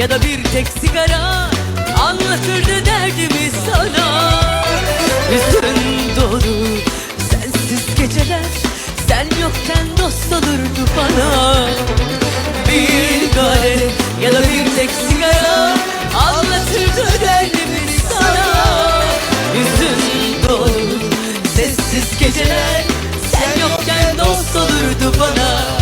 Ya da bir tek sigara Anlatırdı derdimi sana. Hüzün dolu Sensiz geceler Sen yokken dost olurdu bana. Bir garip ya da bir tek sigara Anlatırdı derdimi sana. Hüzün dolu Sessiz geceler Sen yokken dost olurdu bana.